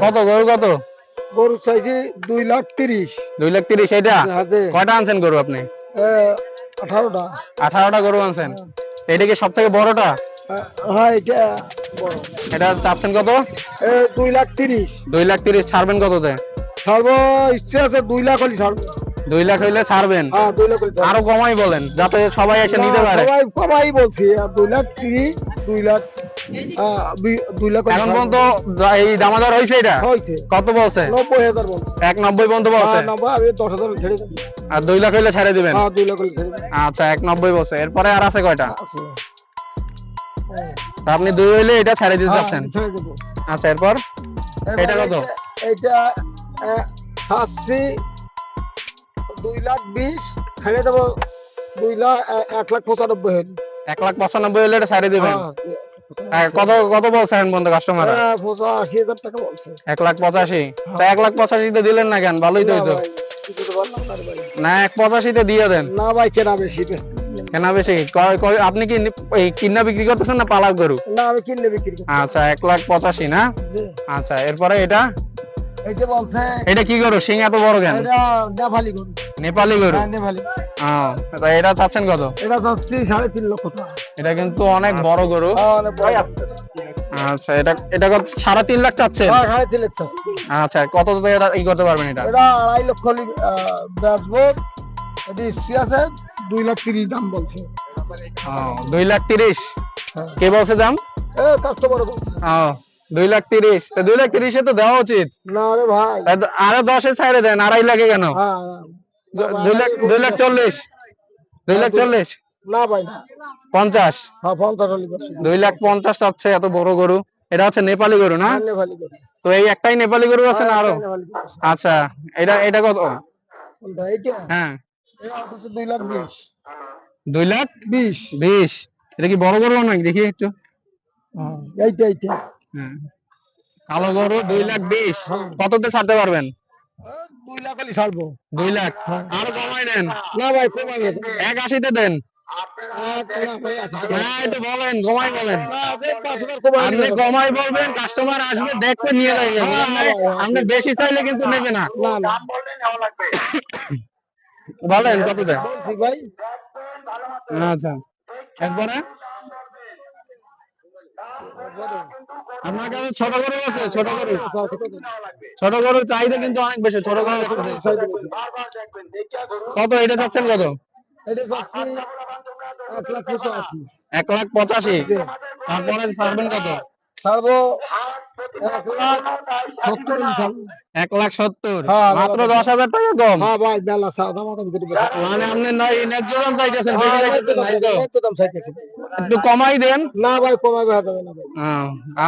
কত গরু কত? গরু চাইছি দুই লাখ তিরিশ। দুই লাখ তিরিশ এটা হাজে কয়টা আনছেন গরু আপনি? আঠারোটা। আঠারোটা গরু আনছেন। এটা কি সব থেকে বড়টা? হ্যাঁ এটা বড়। এটা চাচ্ছেন কত? দুই লাখ তিরিশ। দুই লাখ তিরিশ ছাড়বেন কততে? ছাড়বো ইচ্ছে আছে দুই লাখ হলে ছাড়বো। দুই লাখ হইলে ছাড়বেন? হ্যাঁ। আরও কমাই বলেন যাতে সবাই এসে নিতে পারে। সবাই সবাই বলছি দুই লাখ তিরিশ দুই লাখ দুই লাখ এখন পর্যন্ত এই দামাদার হয়েছে এটা? হয়েছে। কত বলছে? নব্বই হাজার বলছে। এক নব্বই পর্যন্ত বলছে? হ্যাঁ, আমি দশ হাজার ছেড়ে আর দুই লাখ হইলে ছেড়ে দিবেন? হ্যাঁ দুই লাখ ছেড়ে আচ্ছা এক নব্বই বলছে। এরপরে আর আছে কয়টা? আপনি দুই হইলে এটা ছেড়ে দিতে হ্যাঁ, চাচ্ছেন? আচ্ছা এরপর? এটা কত? এটা সাতশি দুই লাখ বিশ ছেড়ে দেবো। দুই লাখ এক লাখ পঁচানব্বই হল এক লাখ পঁচানব্বই হইলে এটা ছেড়ে দিবেন। হ্যাঁ, কত কত বলছে এখন পর্যন্ত কাস্টমার হ্যাঁ, পঁচাশি হাজার টাকা বলছে। এক লাখ পঁচাশি? তা এক লাখ পঁচাশিতে দিলেন না কেন? ভালোই তো হইতো। না এক পঁচাশিতে দিয়ে দেন। না ভাই কেনা বেশি। কেনা বেশি? আপনি কি কিনা বিক্রি করতেছেন না পালাক গরু? না আমি কিনলে বিক্রি আচ্ছা এক লাখ পঁচাশি না? আচ্ছা এরপরে এটা? এইটা বলছে এটা কি গরু? সিং এত বড় কেন? এটা নেপালি গরু। নেপালি গরু? হ্যাঁ, নেপালি। এটা চাচ্ছেন কত? এটা যাচ্ছে সাড়ে তিন লক্ষ টাকা। এটা কিন্তু অনেক বড় গরু। হ্যাঁ। আচ্ছা এটা এটা কত? সাড়ে তিন লাখ চাচ্ছেন? হ্যাঁ, সাড়ে তিন লক্ষ আচ্ছা কত এটা ই করতে পারবেন এটা? এটা আড়াই লক্ষ বেচবো এটি ইসি আছে দুই লাখ তিরিশ দাম বলছে। দুই লাখ তিরিশ। কে বলছে দাম? কাস্টমার বলছে। দুই লাখ তিরিশ। দুই লাখ তিরিশে তো দেওয়া উচিত। না রে ভাই। আরও দশে দেন আড়াই লাখে কেন? হ্যাঁ দুই লাখ দুই লাখ চল্লিশ। দুই লাখ চল্লিশ? না ভাই না। পঞ্চাশ? হ্যাঁ দুই লাখ পঞ্চাশ চাচ্ছে এত বড় গরু। এটা হচ্ছে নেপালি গরু না? হ্যাঁ। তো এই একটাই নেপালি গরু আছে না আরও? হ্যাঁ। আচ্ছা এটা এটা কত? হ্যাঁ। দুই লাখ বিশ। দুই লাখ? বিশ। বিশ। এটা কি বড় গরু নাকি? দেখি একটু। হ্যাঁ, এইটা এইটা। হ্যাঁ কালো গরু দুই লাখ বিশ। কততে ছাড়তে পারবেন? দুই লাখ হলি ছাড়বো। দুই লাখ। আরও কমাই দেন। না ভাই কমাবে এক আশিতে দেন। বলেন কমাই বলেন। আপনি কমাই বলবেন কাস্টমার আসবে দেখবে নিয়ে যাবে। আপনি বেশি চাইলে কিন্তু নেবে না। বলেন কত দেন? আচ্ছা। একবারে? আপনার কাছে ছোট গরু আছে ছোট গরু। ছোট গরুর চাহিদা কিন্তু অনেক বেশি ছোট গরু কত? এটা যাচ্ছেন কত? এক লাখ পঁচাশি। তারপরে পারবেন কত? এক লাখ সত্তর। হ্যাঁ, মাত্র দশ হাজার টাকা কম। হ্যাঁ। মানে আপনি নয় চাইতেছেন হ্যাঁ, চাইতেছেন। একটু কমাই দেন। না ভাই হবে না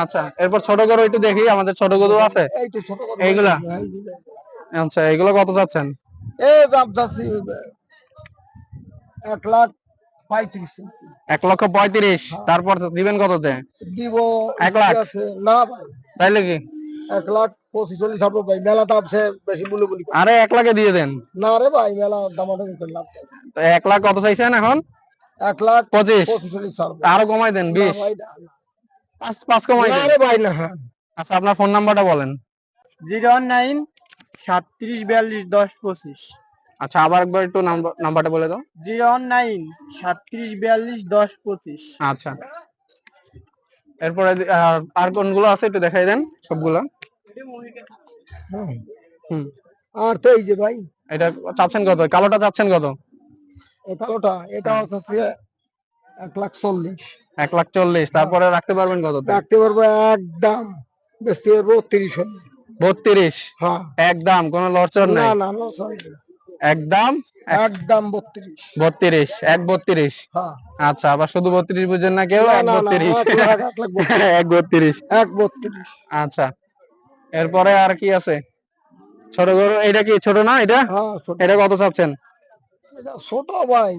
আচ্ছা এরপর ছোট গরু একটু দেখি আমাদের ছোট গরু আছে। এইগুলা? এইগুলা। আচ্ছা এগুলো কত চাচ্ছেন এই দাম চাচ্ছি এক লাখ পঁয়ত্রিশ। এক লক্ষ পঁয়ত্রিশ তারপর দিবেন কততে দিব এক লাখ? না ভাই। তাইলে কি? এক লাখ পঁচিশ চল্লিশ ছাড়বো ভাই মেলা দাম সে বেশি বলে বলি। আরে এক লাখে দিয়ে দেন। না রে ভাই মেলা দামাদামি করলাম তো এক লাখ কত চাইছেন এখন? এক লাখ পঁচিশ। পঁচিশ চল্লিশ আরও কমাই দেন বিশ। পাঁচ পাঁচ কমাই না দেন। রে ভাই না। আচ্ছা আপনার ফোন নাম্বারটা বলেন। জিরো নাইন সাতত্রিশ বিয়াল্লিশ দশ পঁচিশ। আচ্ছা আবার একবার একটু নাম্বার নাম্বারটা বলে দাও। জিরো নাইন সাতত্রিশ বিয়াল্লিশ দশ পঁচিশ। আচ্ছা। এরপরে আর কোনগুলো আছে একটু দেখাই দেন সবগুলা? হুম। আর তো এই যে ভাই। এটা চাচ্ছেন কত? কালোটা চাচ্ছেন কত? এই কালোটা এটা হচ্ছে এক লাখ চল্লিশ। এক লাখ চল্লিশ। তারপরে রাখতে পারবেন কত? রাখতে পারব একদম বেচতে পারব তিরিশ বত্রিশ? হ্যাঁ। একদম কোনো লড়চড় নেই? না না sorry। একদম একদম বত্রিশ। বত্রিশ এক বত্রিশ? হ্যাঁ। আচ্ছা আবার শুধু বত্রিশ বুঝেন না কেউ এক বত্রিশ। এক বত্রিশ। এক বত্রিশ। আচ্ছা এরপরে আর কি আছে? ছোট গরু এটা কি ছোট না এটা? হ্যাঁ এটা কত চাচ্ছেন? ছোট ভাই।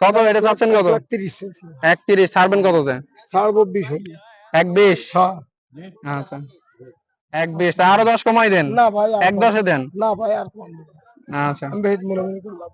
কত এটা চাচ্ছেন কত? এক লাখ তিরিশ চাইছি। এক তিরিশ ছাড়বেন কততে ছাড়বো বিশ এক বিশ? হ্যাঁ। আচ্ছা। এক বিশ আরও দশ কমাই দেন। না ভাই এক দশে দেন। না ভাই আর কম আচ্ছা। আমি বেশ মনে মনে করলাম।